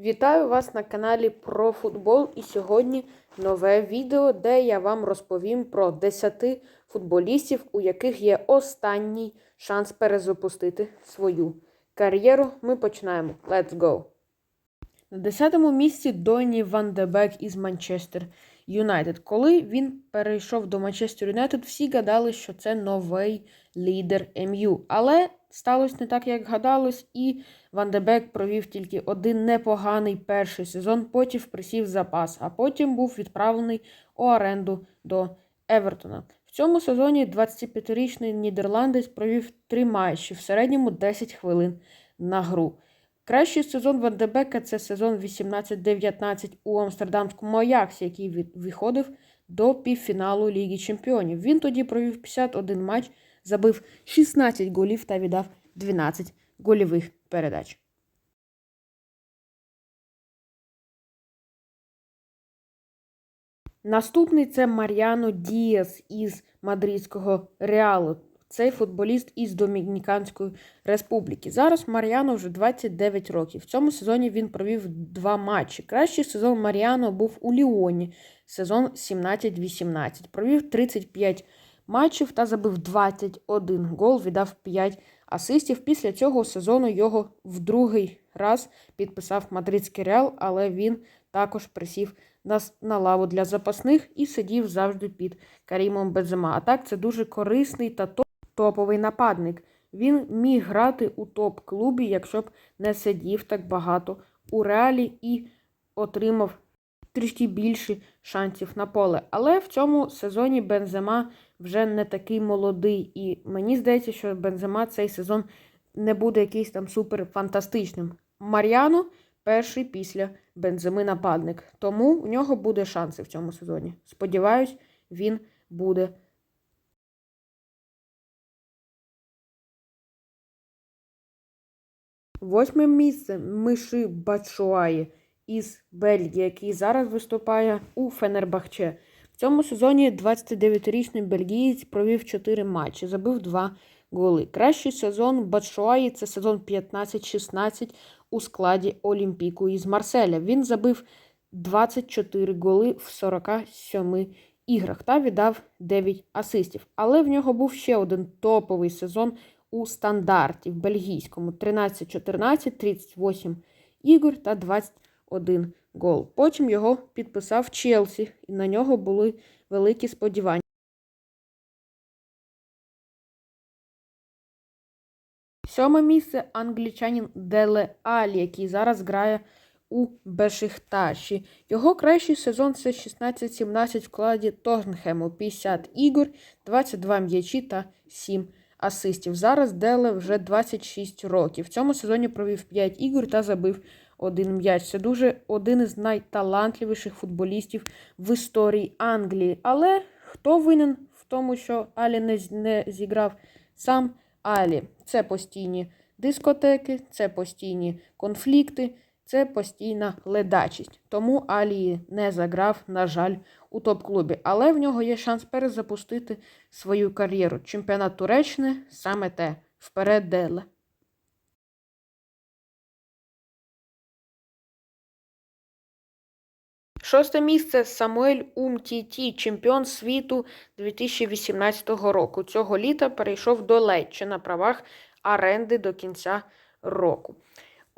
Вітаю вас на каналі про футбол. І сьогодні нове відео, де я вам розповім про 10 футболістів, у яких є останній шанс перезапустити свою кар'єру. Ми починаємо. Let's go! На 10-му місці Доні Ван Дебек із Манчестер Юнайтед. Коли він перейшов до Манчестер Юнайтед, всі гадали, що це новий лідер МЮ. Але сталося не так, як гадалось, і Ван де Бек провів тільки один непоганий перший сезон, потім присів запас, а потім був відправлений у оренду до Евертона. В цьому сезоні 25-річний нідерландець провів три матчі, в середньому 10 хвилин на гру. Кращий сезон Ван де Бека – це сезон 18-19 у Амстердамському Аяксі, який виходив до півфіналу Ліги Чемпіонів. Він тоді провів 51 матч, забив 16 голів та віддав 12 гольових передач. Наступний це Мар'яно Діас із Мадридського Реалу. Цей футболіст із Домініканської Республіки. Зараз Мар'яно вже 29 років. В цьому сезоні він провів два матчі. Кращий сезон Мар'яно був у Ліоні, сезон 17-18. Провів 35 матчів та забив 21 гол, віддав 5 асистів. Після цього сезону його в другий раз підписав Мадридський Реал, але він також присів на, на лаву для запасних і сидів завжди під Карімом Бензема. А так це дуже корисний та топовий нападник. Він міг грати у топ-клубі, якщо б не сидів так багато у реалі і отримав трішки більше шансів на поле. Але в цьому сезоні Бензема вже не такий молодий. І мені здається, що Бензема цей сезон не буде якийсь там супер фантастичним. Мар'яно перший після Бенземи нападник. Тому в нього буде шанси в цьому сезоні. Сподіваюсь, він буде. Восьме місце Миши Бачуаї із Бельгії, який зараз виступає у Фенербахче. В цьому сезоні 29-річний бельгієць провів 4 матчі, забив 2 голи. Кращий сезон Бачуаї це сезон 15-16 у складі Олімпіку із Марселя. Він забив 24 голи в 47 іграх та віддав 9 асистів. Але в нього був ще один топовий сезон у стандарті в бельгійському 13-14, 38 ігор та 21 гол. Потім його підписав Челсі, і на нього були великі сподівання. Сьоме місце англічанин Деле Алі, який зараз грає у Бешикташі. Його кращий сезон це 16-17 в складі Тоттенхему, 50 ігор, 22 м'ячі та 7 асистів. Зараз Деле вже 26 років. В цьому сезоні провів 5 ігор та забив один м'яч. Це дуже один із найталантливіших футболістів в історії Англії. Але хто винен в тому, що Алі не, не зіграв сам Алі? Це постійні дискотеки, це постійні конфлікти, це постійна ледачість. Тому Алі не заграв, на жаль, у топ-клубі. Але в нього є шанс перезапустити свою кар'єру. Чемпіонат Туреччини саме те. Вперед Деле. Шосте місце Самуель Умтіті, чемпіон світу 2018 року. Цього літа перейшов до Леччі на правах оренди до кінця року.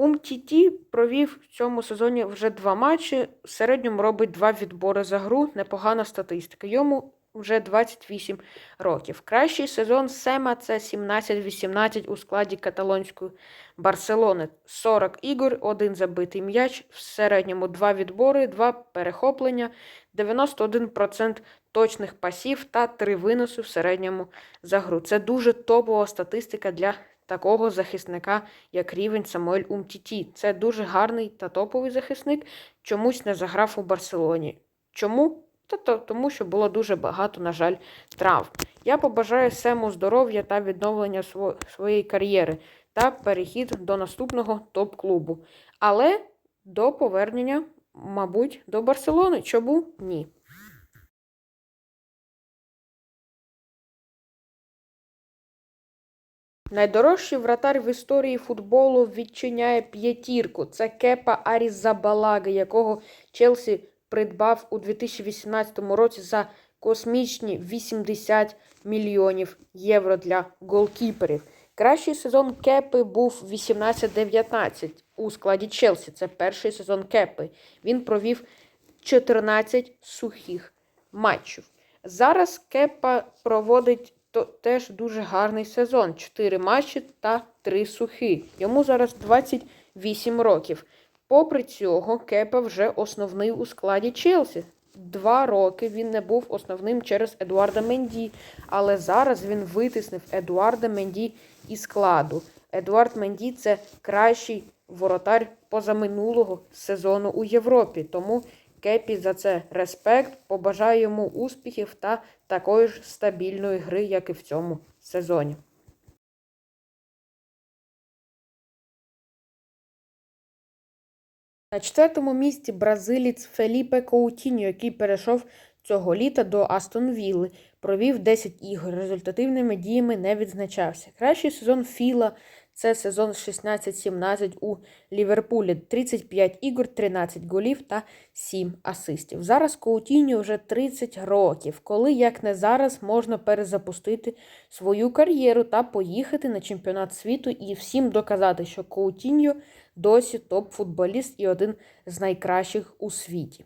Умтіті провів в цьому сезоні вже два матчі. В середньому робить два відбори за гру. Непогана статистика. Йому вже 28 років. Кращий сезон Сема це 17-18 у складі каталонської Барселони. 40 ігор, один забитий м'яч, в середньому два відбори, два перехоплення, 91% точних пасів та три виноси в середньому за гру. Це дуже топова статистика для такого захисника, як рівень Самуель Умтіті. Це дуже гарний та топовий захисник, чомусь не заграв у Барселоні. Чому? Та то, тому що було дуже багато, на жаль, травм. Я побажаю Сему здоров'я та відновлення сво- своєї кар'єри та перехід до наступного топ-клубу. Але до повернення, мабуть, до Барселони. Чому ні? Найдорожчий вратар в історії футболу відчиняє п'ятірку. Це Кепа Арізабалаги, якого Челсі придбав у 2018 році за космічні 80 мільйонів євро для голкіперів. Кращий сезон Кепи був 18-19 у складі Челсі. Це перший сезон Кепи. Він провів 14 сухих матчів. Зараз Кепа проводить то теж дуже гарний сезон. 4 матчі та 3 сухи. Йому зараз 28 років. Попри цього, Кепа вже основний у складі Челсі. Два роки він не був основним через Едуарда Менді, але зараз він витиснив Едуарда Менді із складу. Едуард Менді це кращий воротар позаминулого сезону у Європі. Тому Кепі за це респект. Побажаю йому успіхів та такої ж стабільної гри, як і в цьому сезоні. На четвертому місці бразилець Феліпе Коутіньо, який перейшов цього літа до Астон Вілли, провів 10 ігор. Результативними діями не відзначався. Кращий сезон Філа це сезон 16-17 у Ліверпулі. 35 ігор, 13 голів та 7 асистів. Зараз Коутіньо вже 30 років, коли як не зараз можна перезапустити свою кар'єру та поїхати на чемпіонат світу і всім доказати, що Коутіньо досі топ-футболіст і один з найкращих у світі.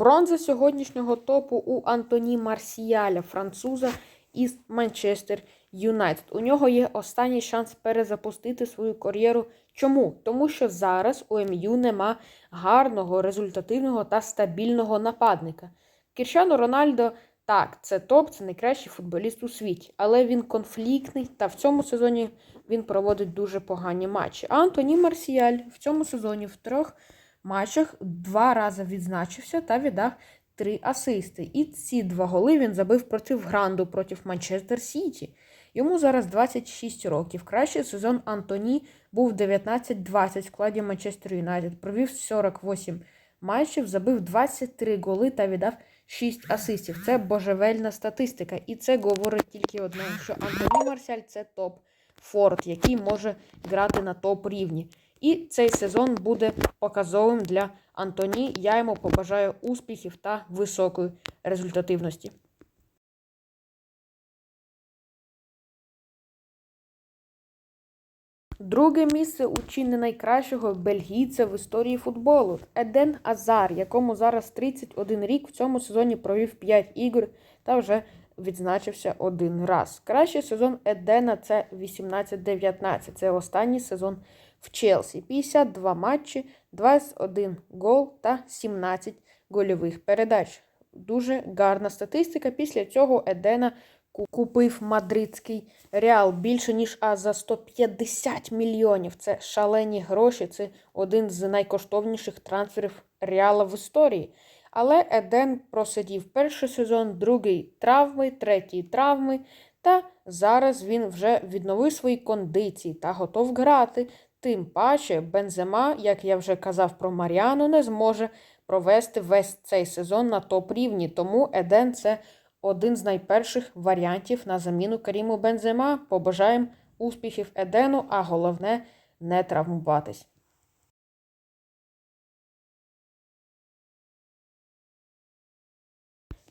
Бронза сьогоднішнього топу у Антоні Марсіаля, француза із Манчестер Юнайтед. У нього є останній шанс перезапустити свою кар'єру. Чому? Тому що зараз у МЮ нема гарного, результативного та стабільного нападника. Кіршану Рональдо так, це топ, це найкращий футболіст у світі, але він конфліктний та в цьому сезоні він проводить дуже погані матчі. А Антоні Марсіаль в цьому сезоні в трьох матчах два рази відзначився та віддав три асисти. І ці два голи він забив проти Гранду проти Манчестер Сіті. Йому зараз 26 років. Кращий сезон Антоні був 19-20 в складі Манчестер Юнайтед. Провів 48 матчів, забив 23 голи та віддав 6 асистів. Це божевельна статистика. І це говорить тільки одне, що Антоні Марсіаль це топ Форд, який може грати на топ рівні. І цей сезон буде показовим для Антоні. Я йому побажаю успіхів та високої результативності. Друге місце у чи найкращого бельгійця в історії футболу Еден Азар, якому зараз 31 рік в цьому сезоні провів 5 ігор та вже відзначився один раз. Кращий сезон Едена це 18-19. Це останній сезон в Челсі. 52 матчі, 21 гол та 17 гольових передач. Дуже гарна статистика. Після цього Едена купив мадридський реал більше, ніж а за 150 мільйонів. Це шалені гроші. Це один з найкоштовніших трансферів реала в історії. Але Еден просидів перший сезон, другий травми, третій травми. Та зараз він вже відновив свої кондиції та готов грати. Тим паче Бензема, як я вже казав про Маріану, не зможе провести весь цей сезон на топ рівні. Тому Еден це один з найперших варіантів на заміну Каріму Бензема. Побажаємо успіхів Едену, а головне не травмуватись.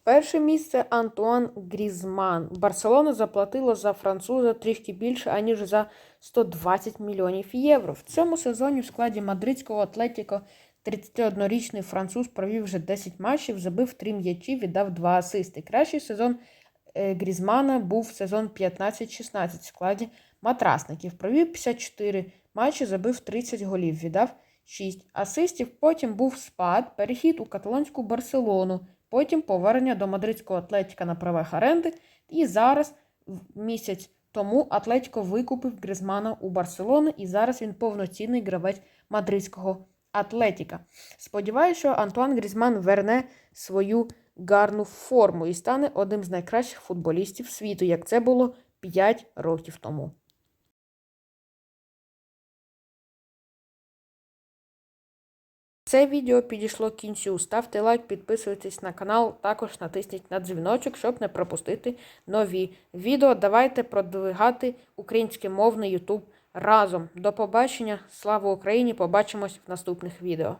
Перше місце Антуан Грізман. Барселона заплатила за француза трішки більше, аніж за 120 мільйонів євро. В цьому сезоні в складі мадридського Атлетіко 31-річний француз провів вже 10 матчів, забив 3 м'ячі, віддав 2 асисти. Кращий сезон е, Грізмана був сезон 15-16 в складі матрасників. Провів 54 матчі, забив 30 голів, віддав 6 асистів. Потім був спад, перехід у каталонську Барселону. Потім повернення до мадридського Атлетіка на правах оренди. І зараз, місяць тому, Атлетіко викупив Гризмана у Барселону, і зараз він повноцінний гравець мадридського Атлетіка. Сподіваюся, що Антуан Грізман верне свою гарну форму і стане одним з найкращих футболістів світу, як це було 5 років тому. Це відео підійшло кінцю. Ставте лайк, підписуйтесь на канал, також натисніть на дзвіночок, щоб не пропустити нові відео. Давайте продвигати український мовний YouTube разом. До побачення. Слава Україні! Побачимось в наступних відео.